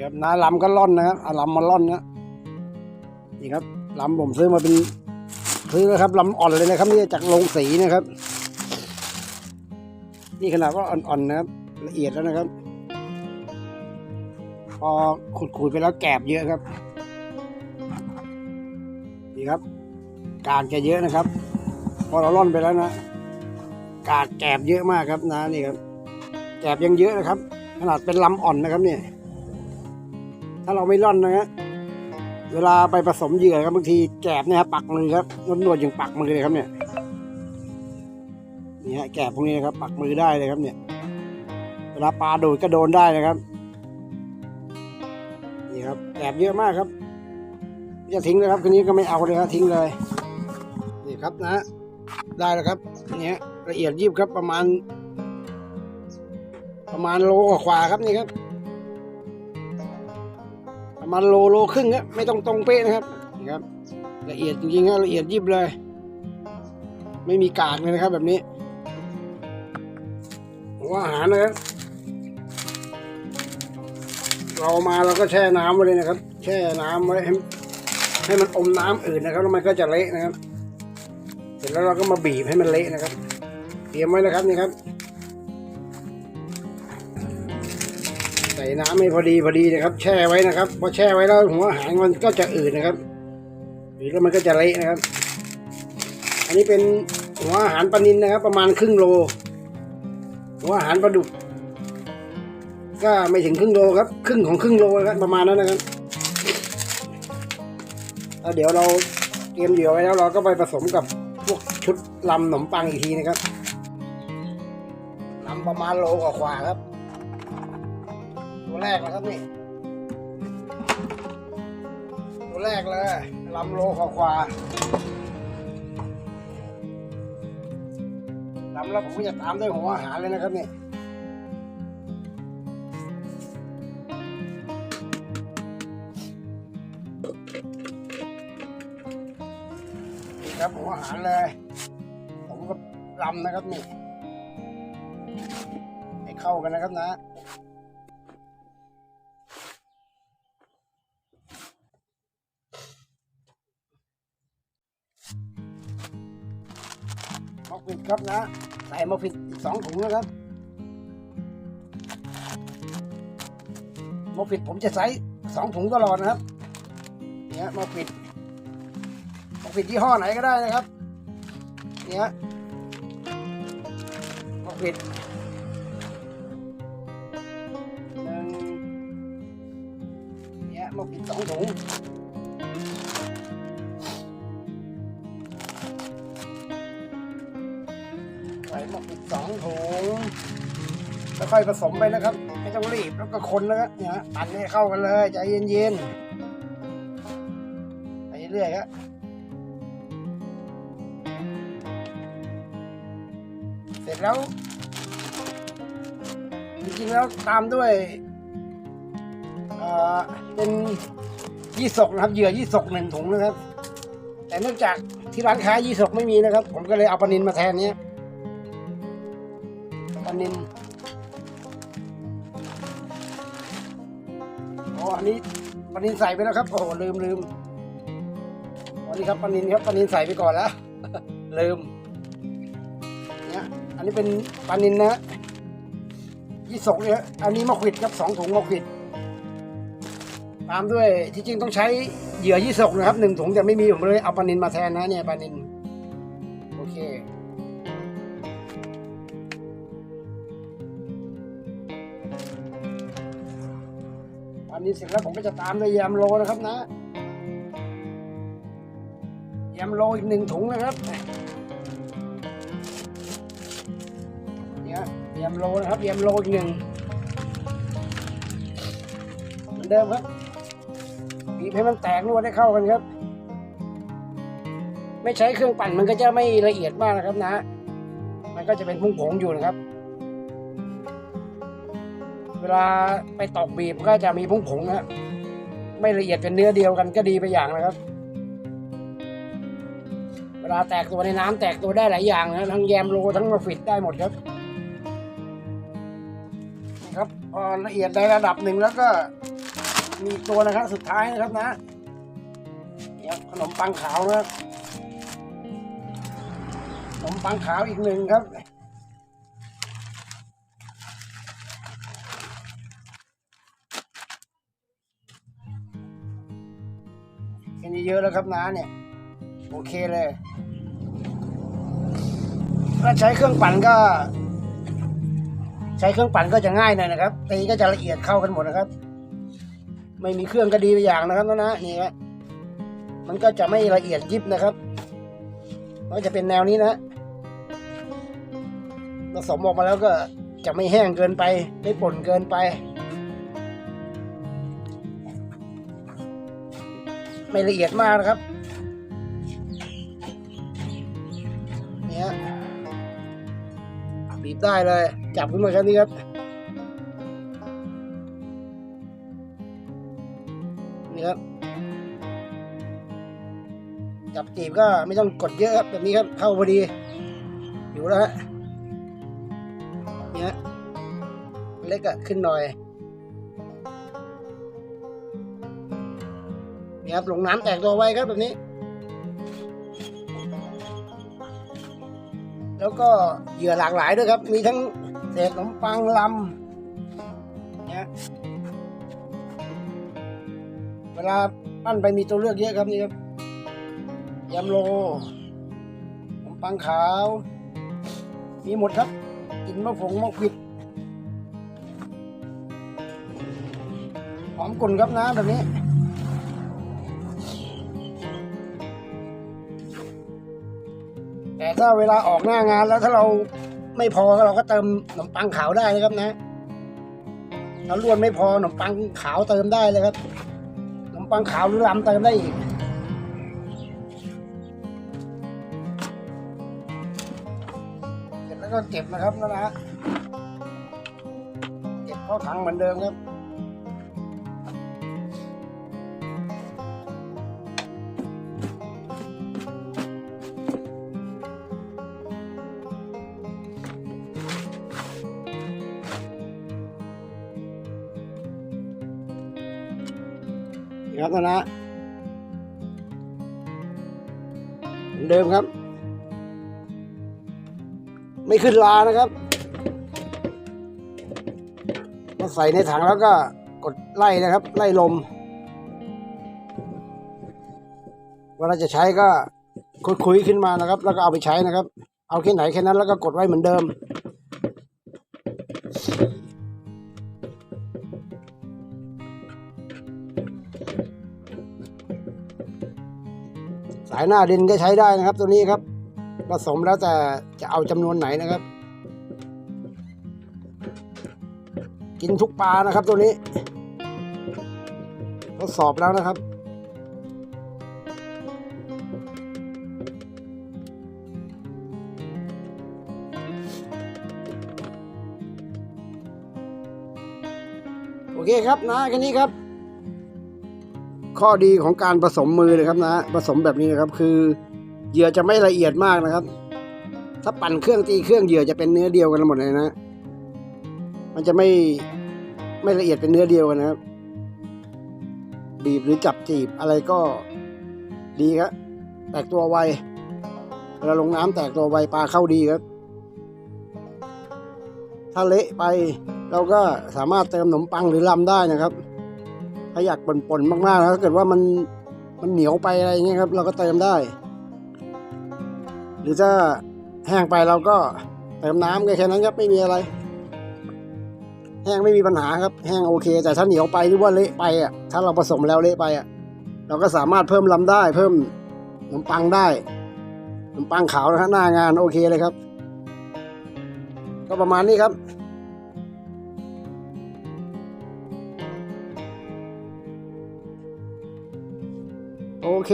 นี่ครับน้าลำก็ล่อนนะครับเอาลำมาล่อนนะนี่ครับลำผมซื้อมาเป็นซื้อนะครับลำอ่อนเลยนะครับนี่จากโรงสีนะครับ นี่ขนาดว่าอ่อนๆนะครับ ละเอียดแล้วนะครับ พอขูดๆไปแล้วแกบเยอะครับนี่ครับ กากจะเยอะนะครับ พอเราล่อนไปแล้วนะกากแกบเยอะมากครับนะนี่ครับแกบยังเยอะนะครับ ขนาดเป็นลำอ่อนนะครับเนี่ย ถ้าเราไม่ร่อนนะฮะเวลาไปผสมเหยื่อครับบางทีแกบเนี่ยครับปักมือครับนวดๆอย่างปักมือเลยครับเนี่ยนี่ฮะแกบพวกนี้นะครับ ปักมือได้เลยครับเนี่ย เวลาปลาโดดก็โดนได้นะครับ นี่ครับแกบเยอะมากครับจะทิ้งเลยครับคืนนี้ก็ไม่เอาเลยครับทิ้งเลย นี่ครับนะ ได้แล้วครับเนี่ยละเอียดยิบครับประมาณ ประมาณโลกว่าครับนี่ครับ ประมาณโลโลครึ่งครับไม่ต้องตรงเป๊ะนะครับนี่ครับ ละเอียดจริงๆครับละเอียดยิบเลย ไม่มีกากเลยนะครับ แบบนี้หัวอาหารนะครับเรามาเราก็แช่น้ำไว้เลยนะครับ แช่น้ำไว้ให้ให้มันอมน้ำอื่นนะครับแล้วมันก็จะเละนะครับ เสร็จแล้วเราก็มาบีบให้มันเละนะครับ เตรียมไว้นะครับนี่ครับ ส่น้ำให้พอดีพอดีนะครับ แช่ไว้นะครับพอแช่ไว้แล้วหัวอาหารมันก็จะอืดนะครับอืดแล้วมันก็จะเละนะครับ อันนี้เป็นหัวอาหารปลานินนะครับ ประมาณครึ่งโล หัวอาหารปลาดุกก็ไม่ถึงครึ่งโลครับ ครึ่งของครึ่งโลนะครับประมาณนั้นนะครับแล้วเดี๋ยวเราเตรียมเหยื่อไว้แล้วเราก็ไปผสมกับพวกชุดลำขนมปังอีกทีนะครับลำประมาณโลกว่าครับ แรกนะครับนี่ ตัวแรกเลยลำโลกว่าลำแล้วผมก็จะตามด้วยหัวอาหารเลยนะครับนี่ครับหัวอาหารเลย ผมก็ลำนะครับนี่ให้เข้ากันนะครับนะ ครับนะ ใส่มะฟิดอีกสองถุงนะครับมะฟิดผมจะใส่สองถุงตลอดนะครับเนี่ยมะฟิดมะฟิดยี่ห้อไหนก็ได้นะครับเนี่ยมะฟิดหนึ่งเนี่ยมะฟิดสองถุง สองถุงแล้วค่อยผสมไปนะครับ ไม่ต้องรีบแล้วก็คนนะครับเนี่ยฮะปั่นให้เข้ากันเลยใจเย็นๆไปเรื่อยๆครับเสร็จแล้ว จริงๆแล้วตามด้วยเอ่อเป็นยี่สกนะครับเหยื่อยี่สกหนึ่งถุงนะครับ แต่เนื่องจากที่ร้านค้ายี่สกไม่มีนะครับ ผมก็เลยเอาปนินมาแทนเนี้ย ปลานินอ๋ออันนี้ปลานินใส่ไปแล้วครับ โอ้โหลืมลืมอันนี้ครับปลานินครับปลานินใส่ไปก่อนแล้วลืมเนี่ยอันนี้เป็นปลานินนะยี่สกเนี่ยอันนี้มะขวิดครับสองถุงมะขวิดตามด้วยที่จริงต้องใช้เหยื่อยี่สกนะครับหนึ่งถุงแต่ไม่มีผมเลยเอาปลานินมาแทนนะเนี่ยปลานินโอเค นนี้เสร็จแล้วผมก็จะตามด้วยยำโลนะครับนะยำโลอีกหนึ่งถุงนะครับเนี่ยยำโลนะครับยำโลอีกหนึ่งเหมือนเดิมครับบีบให้มันแตกนวดให้เข้ากันครับ ไม่ใช้เครื่องปั่นมันก็จะไม่ละเอียดมากนะครับนะ มันก็จะเป็นผงอยู่นะครับ เวลาไปตอกบีบก็จะมีผงผงนะไม่ละเอียดเป็นเนื้อเดียวกันก็ดีไปอย่างนะครับ เวลาแตกตัวในน้ำแตกตัวได้หลายอย่างนะทั้งแยมโลทั้งมาฟิตได้หมดครับ ครับพอละเอียดในระดับหนึ่งแล้วก็มีตัวนะครับสุดท้ายนะครับนะขนมปังขาวนะครับขนมปังขาวอีกหนึ่งครับ นี้เยอะแล้วครับน้าเนี่ย โอเคเลยถ้าใช้เครื่องปั่นก็ ใช้เครื่องปั่นก็จะง่ายหน่อยนะครับ ตีก็จะละเอียดเข้ากันหมดนะครับ ไม่มีเครื่องก็ดีไปอย่างนะครับนะนะนี่ครับมันก็จะไม่ละเอียดยิบนะครับมันก็จะเป็นแนวนี้นะผสมออกมาแล้วก็จะไม่แห้งเกินไป ไม่ป่นเกินไป ไม่ละเอียดมากนะครับเนี่ยบีบได้เลย จับขึ้นมาแค่นี้ครับนี่ครับ จับจีบก็ไม่ต้องกดเยอะครับแบบนี้ครับเข้าพอดี อยู่แล้วฮะเนี่ยเล็กอะขึ้นหน่อย นี่ครับหลงน้ำแตกตัวไวครับแบบนี้ แล้วก็เหยื่อหลากหลายด้วยครับ มีทั้งเศษขนมปังลำเนี่ยเวลาปั้นไปมีตัวเลือกเยอะครับนี่ครับยำโลขนมปังขาว มีหมดครับกินมะผงมะขิดหอมกลุ่นครับนะแบบนี้ ถ้าเวลาออกหน้างานแล้วถ้าเราไม่พอเราก็เติมขนมปังขาวได้นะครับนะถ้าล้วนไม่พอขนมปังขาวเติมได้เลยครับขนมปังขาวหรือลำเติมได้อีกเสร็จแล้วก็เก็บนะครับนะนะเก็บเข้าถังเหมือนเดิมครับ ครับนะนะเหมือนเดิมครับ ไม่ขึ้นลานะครับมาใส่ในถังแล้วก็กดไล่นะครับ ไล่ลมเวลาจะใช้ก็คุยขึ้นมานะครับ แล้วก็เอาไปใช้นะครับ เอาแค่ไหนแค่นั้นแล้วก็กดไว้เหมือนเดิมายหน้าดินก็ใช้ได้นะครับ ตัวนี้ครับผสมแล้วแต่จะเอาจำนวนไหนนะครับ กินทุกปลานะครับ ตัวนี้ทดสอบแล้วนะครับโอเคครับนะแค่นี้ครับ ข้อดีของการผสมมือนะครับนะผสมแบบนี้นะครับคือเหยื่อจะไม่ละเอียดมากนะครับ ถ้าปั่นเครื่องตีเครื่องเหยื่อจะเป็นเนื้อเดียวกันหมดเลยนะ มันจะไม่ไม่ละเอียดเป็นเนื้อเดียวกันนะครับ บีบหรือจับจีบอะไรก็ดีครับแตกตัวไวเวลาลงน้ำแตกตัวไวปลาเข้าดีครับ ถ้าเละไปเราก็สามารถเติมขนมปังหรือลำได้นะครับ ถ้าอยากป่นๆมากๆนะถ้าเกิดว่ามันมันเหนียวไปอะไรอย่างเงี้ยครับ เราก็เติมได้ หรือถ้าแห้งไปเราก็เติมน้ำแค่นั้นครับไม่มีอะไร แห้งไม่มีปัญหาครับ แห้งโอเค แต่ถ้าเหนียวไปหรือว่าเละไปอะถ้าเราผสมแล้วเละไปอะเราก็สามารถเพิ่มลำได้ เพิ่มขนมปังได้ขนมปังขาวนะฮะหน้างานโอเคเลยครับ ก็ประมาณนี้ครับ โอเค